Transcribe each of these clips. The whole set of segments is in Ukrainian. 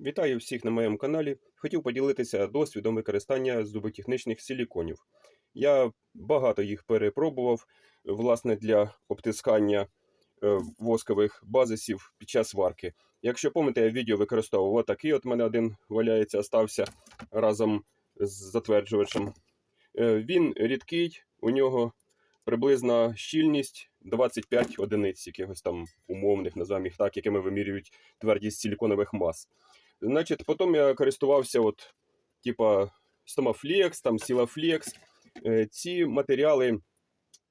Вітаю всіх на моєму каналі. Хотів поділитися досвідом використання зуботехнічних силіконів. Я багато їх перепробував власне для обтискання е, воскових базисів під час варки. Якщо пам'ятаєте, я відео використовував отакий. От мене один валяється, остався разом з затверджувачем. Е, Він рідкий, у нього приблизна щільність 25 одиниць, якихось там умовних, називаємо їх так, якими вимірюють твердість силіконових мас. Значить, потім я користувався, от, типа Stomaflex, там Silaflex. Е, Ці матеріали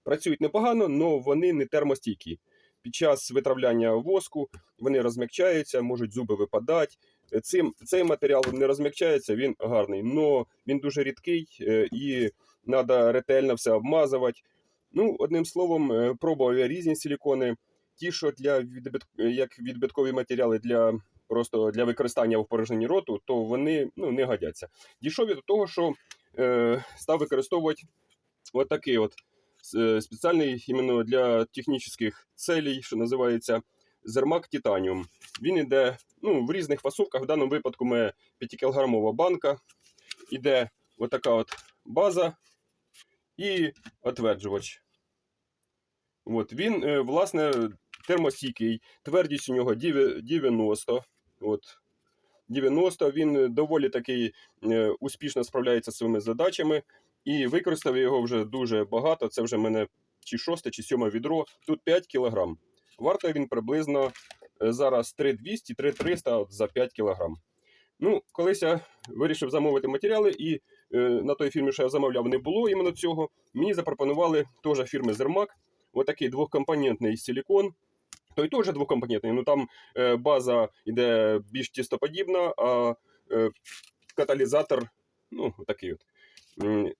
працюють непогано, але вони не термостійкі. Під час витравляння воску вони розм'якчаються, можуть зуби випадати. Цим, цей матеріал не розм'якчається, він гарний, але він дуже рідкий е, і треба ретельно все обмазувати. Ну, одним словом, е, пробував я різні силікони. Ті, що для відбит... як відбиткові матеріали для просто для використання в порожненні роту, то вони ну, не годяться. Дійшов я до того, що е, став використовувати от такий от е, спеціальний іменно для технічних целей, що називається Зермак Титаніум. Він іде ну, в різних фасовках. В даному випадку ми 5-кілограмова банка. Іде отака от база і отверджувач. От, він, е, власне, термостійкий, твердість у нього 90. От. 90 він доволі такий е, успішно справляється з своїми задачами. І використав його вже дуже багато. Це вже в мене чи шосте, чи сьоме відро. Тут 5 кг. Вартує він приблизно е, зараз 3200-3300 за 5 кг. Ну, колись я вирішив замовити матеріали, і е, на той фірмі, що я замовляв, не було іменно цього. Мені запропонували теж фірми Зермак, отакий двохкомпонентний силікон. Той теж двокомпонентний, ну там е, база йде більш тістоподібна, а е, каталізатор, ну, такий от.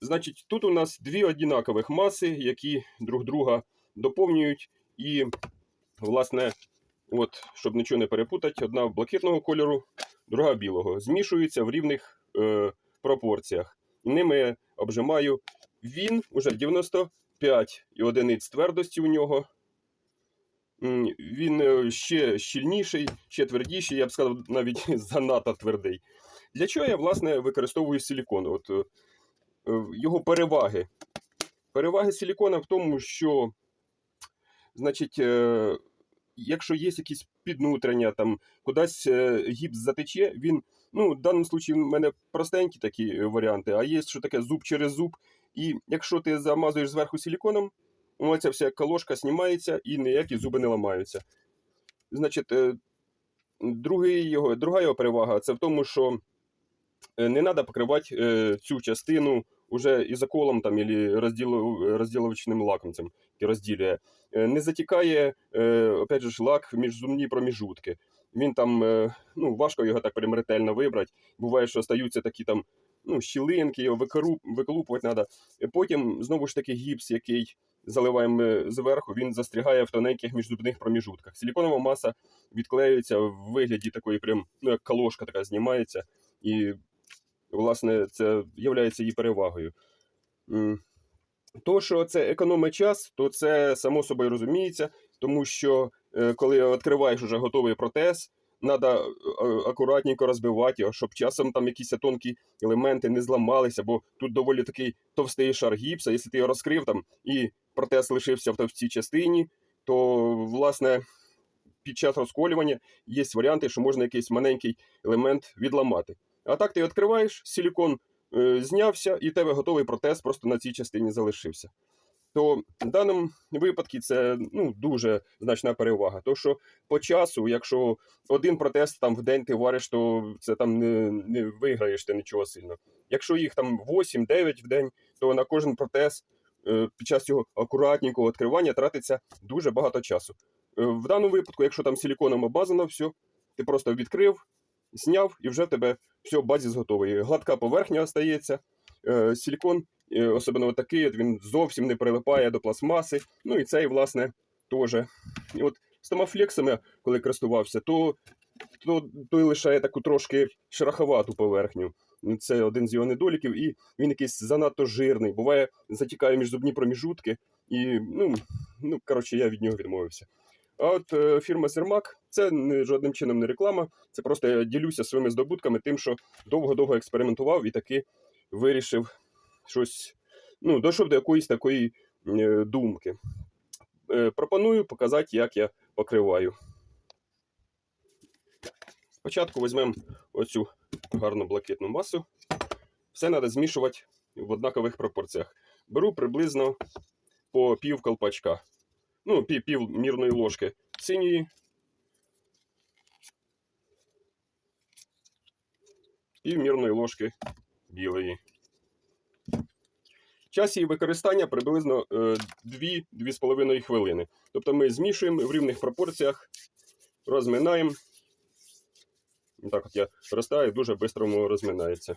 Значить, тут у нас дві однакових маси, які друг друга доповнюють. І, власне, от, щоб нічого не перепутати, одна блакитного кольору, друга білого. Змішуються в рівних е, пропорціях. Ними обжимаю. Він уже 95 і одиниць твердості у нього. Він е, ще щільніший, ще твердіший, я б сказав, навіть занадто твердий. Для чого я, власне, використовую силікон? От, е, його переваги. Переваги силікона в тому, що, значить, е, якщо є якісь піднутрення, там, кудись гіпс затече, він, ну, в даному випадку в мене простенькі такі варіанти, а є що таке зуб через зуб. І якщо ти замазуєш зверху силіконом, Оця вся колошка знімається і ніякі зуби не ламаються. Значить, е, другий його, друга його перевага це в тому, що е, не треба покривати е, цю частину уже ізоколом там, або розділовичним лаком, який розділює. Не затікає опять же, лак в міжзубні проміжутки. Він там, ну, важко його так прям ретельно вибрати. Буває, що стаються такі там ну, щілинки, його виколупувати треба. Потім, знову ж таки, гіпс, який заливаємо зверху, він застрягає в тоненьких міжзубних проміжутках. Силіконова маса відклеюється в вигляді такої, прям, ну, як калошка така знімається, і, власне, це є її перевагою. То, що це економить час, то це само собою розуміється, тому що е, коли відкриваєш уже готовий протез, треба акуратненько розбивати його, щоб часом там якісь тонкі елементи не зламалися, бо тут доволі такий товстий шар гіпса. Якщо ти його розкрив там і протез лишився в товстій частині, то власне під час розколювання є варіанти, що можна якийсь маленький елемент відламати. А так ти відкриваєш, силікон е, знявся, і в тебе готовий протез просто на цій частині залишився. То в даному випадку це ну, дуже значна перевага. То що по часу, якщо один протез там в день ти вариш, то це там не, не виграєш ти нічого сильно. Якщо їх там 8-9 в день, то на кожен протез під час цього акуратненького відкривання тратиться дуже багато часу. Е, В даному випадку, якщо там силіконом обмазано, все, ти просто відкрив, зняв і вже в тебе все, базіс готовий. Гладка поверхня остається, е, силікон, е, особливо такий, він зовсім не прилипає до пластмаси. Ну і цей, власне, теж. І от з томафлексами, коли користувався, то, то той лишає таку трошки шероховату поверхню. Це один з його недоліків, і він якийсь занадто жирний. Буває, затікає між зубні проміжутки, і ну, ну коротше, я від нього відмовився. А от е, фірма Сермак це не, жодним чином не реклама. Це просто я ділюся своїми здобутками, тим, що довго-довго експериментував і таки вирішив щось, ну, дійшов до якоїсь такої е, думки. Е, пропоную показати, як я покриваю. Спочатку візьмемо оцю гарну блакитну масу. Все треба змішувати в однакових пропорціях. Беру приблизно по пів колпачка. Ну, пів, пів мірної ложки синьої. Пів мірної ложки білої. Час її використання приблизно е, 2-2,5 хвилини. Тобто ми змішуємо в рівних пропорціях, розминаємо. Так от я розтаю, дуже швидко розминається.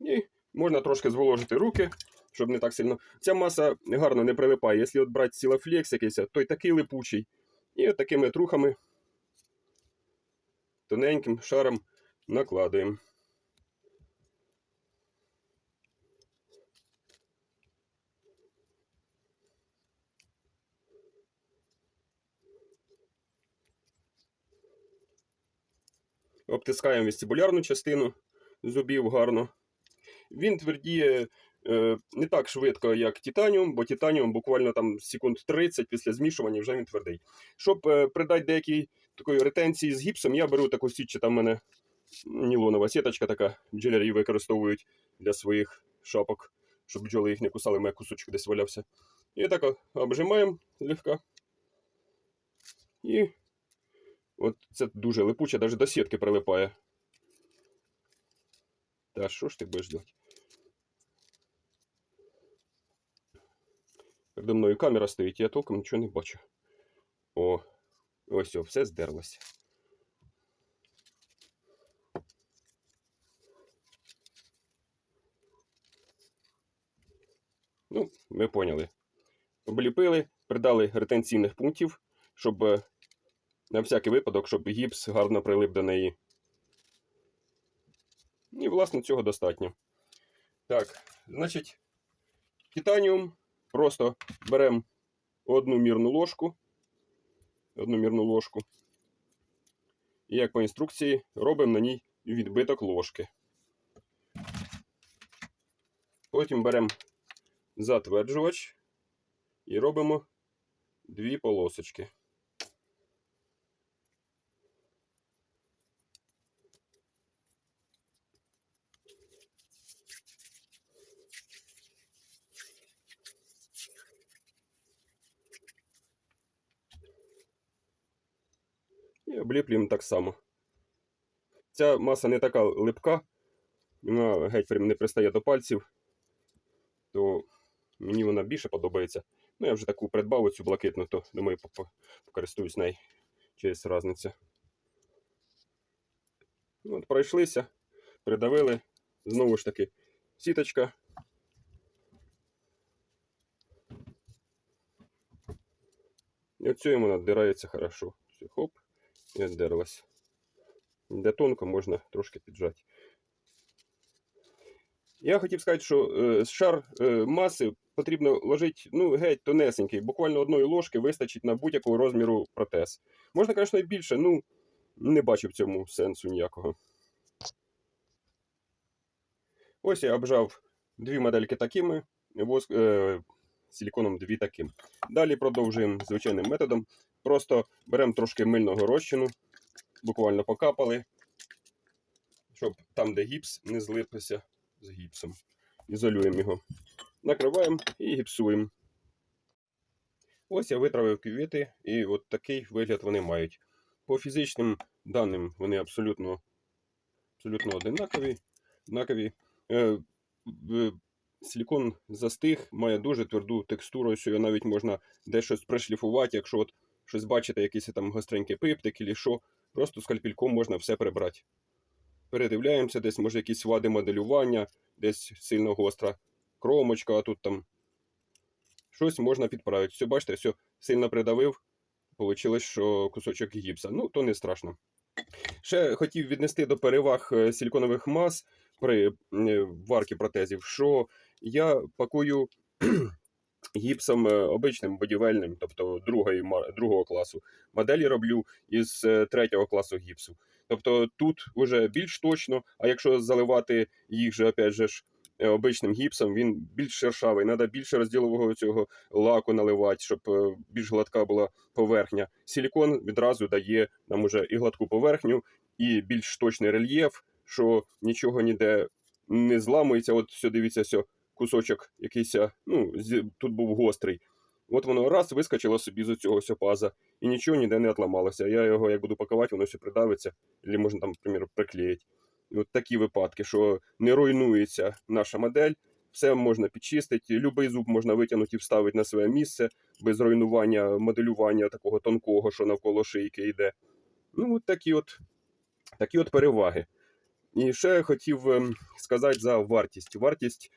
І можна трошки зволожити руки, щоб не так сильно. Ця маса гарно не прилипає. Якщо от брати сілафлекс якийсь, той такий липучий. І от такими трухами тоненьким шаром накладуємо. Обтискаємо вестибулярну частину зубів гарно. Він твердіє е, не так швидко, як титаніум, бо титаніум буквально там секунд 30 після змішування вже він твердий. Щоб е, придати деякій такої ретенції з гіпсом, я беру таку сітчу, там в мене нілонова сіточка така, бджолярі використовують для своїх шапок, щоб бджоли їх не кусали, мене кусочок десь валявся. І так обжимаємо злегка. І от це дуже липуче, навіть до сітки прилипає. Та що ж ти будеш робити? Передо мною камера стоїть, я толком нічого не бачу. О, ось о, все здерлося. Ну, ми поняли. Обліпили, придали ретенційних пунктів, щоб е, на всякий випадок, щоб гіпс гарно прилип до неї. І, власне, цього достатньо. Так, значить, титаніум просто беремо одну мірну ложку. Одну мірну ложку. І як по інструкції, робимо на ній відбиток ложки. Потім беремо затверджувач і робимо дві полосочки. І обліплюємо так само. Ця маса не така липка, вона геть не пристає до пальців, то мені вона більше подобається. Ну, я вже таку придбав оцю блакитну, то думаю, по- покористуюсь нею через різницю. Ну, От, пройшлися, придавили. Знову ж таки, сіточка. І оцю йому надирається хорошо. Все, хоп, і віддерлась. Де тонко можна трошки піджати. Я хотів сказати, що е, шар е, маси потрібно ложити ну, геть тонесенький. Буквально одної ложки вистачить на будь-якого розміру протез. Можна, звісно, і більше, ну не бачу в цьому сенсу ніякого. Ось я обжав дві модельки такими, воск, е, силіконом дві таким. Далі продовжуємо звичайним методом. Просто беремо трошки мильного розчину, буквально покапали, щоб там, де гіпс, не злипався з гіпсом. Ізолюємо його. Накриваємо і гіпсуємо. Ось я витравив кювети, і от такий вигляд вони мають. По фізичним даним вони абсолютно, абсолютно одинакові. однакові. Силікон застиг, має дуже тверду текстуру, що його навіть можна десь щось пришліфувати, якщо от щось бачите, якийсь там гостренький пиптик і що, просто скальпельком можна все прибрати. Передивляємося, десь може якісь вади моделювання, десь сильно гостра кромочка, а тут там щось можна підправити. Все, бачите, все сильно придавив, вийшло, що кусочок гіпса. Ну, то не страшно. Ще хотів віднести до переваг е, силіконових мас при е, варці протезів, що я пакую гіпсом е, обичним будівельним, тобто другої, другого класу. Моделі роблю із е, третього класу гіпсу. Тобто тут вже більш точно, а якщо заливати їх же, опять же ж, е, обичним гіпсом, він більш шершавий. Треба більше розділового цього лаку наливати, щоб більш гладка була поверхня. Силікон відразу дає нам уже і гладку поверхню, і більш точний рельєф, що нічого ніде не зламується. От все дивіться, все, кусочок якийсь, ну, з- тут був гострий. От воно раз вискочило собі з цього паза, і нічого ніде не отламалося. Я його як буду пакувати, воно все придавиться, або можна там, наприклад, приклеїти. От такі випадки, що не руйнується наша модель, все можна підчистити, будь-який зуб можна витягнути і вставити на своє місце без руйнування моделювання такого тонкого, що навколо шийки йде. Ну, от такі от, такі от переваги. І ще хотів ем, сказати за вартість. Вартість е,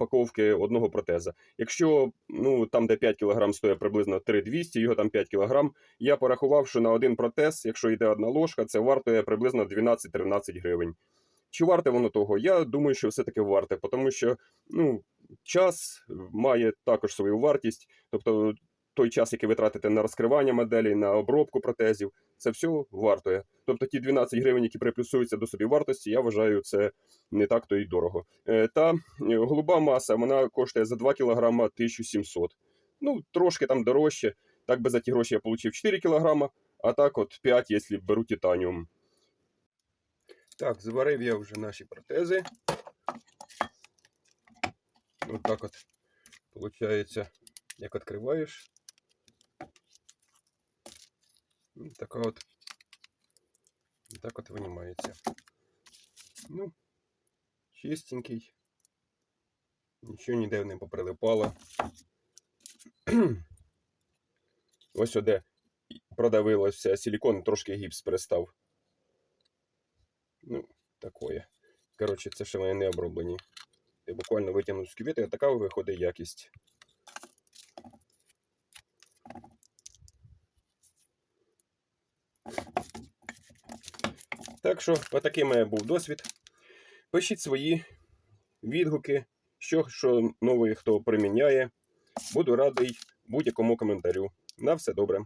паковки одного протеза. Якщо ну, там, де 5 кг стоїть приблизно 3200, його там 5 кг, я порахував, що на один протез, якщо йде одна ложка, це вартує приблизно 12-13 гривень. Чи варте воно того? Я думаю, що все-таки варте, тому що ну, час має також свою вартість. Тобто той час, який ви тратите на розкривання моделей, на обробку протезів, це все вартує. Тобто ті 12 гривень, які приплюсуються до собі вартості, я вважаю, це не так то й дорого. Е, Та е, голуба маса вона коштує за 2 кг 1700. Ну, трошки там дорожче. Так би за ті гроші я отримав 4 кг, а так от 5, якщо беру титаніум. Так, зварив я вже наші протези. От так от, виходить, як відкриваєш. Ну, Така. Так от винімається. Ну, чистенький. Нічого ніде не поприлипало. Ось де продавилося силікон, трошки гіпс перестав. Ну, такое. Коротше, це ще вони не оброблені. Ти буквально витягнув з кювети, а така виходить якість. Так що, отакий мене був досвід. Пишіть свої відгуки, що, що новий хто приміняє. Буду радий будь-якому коментарю. На все добре.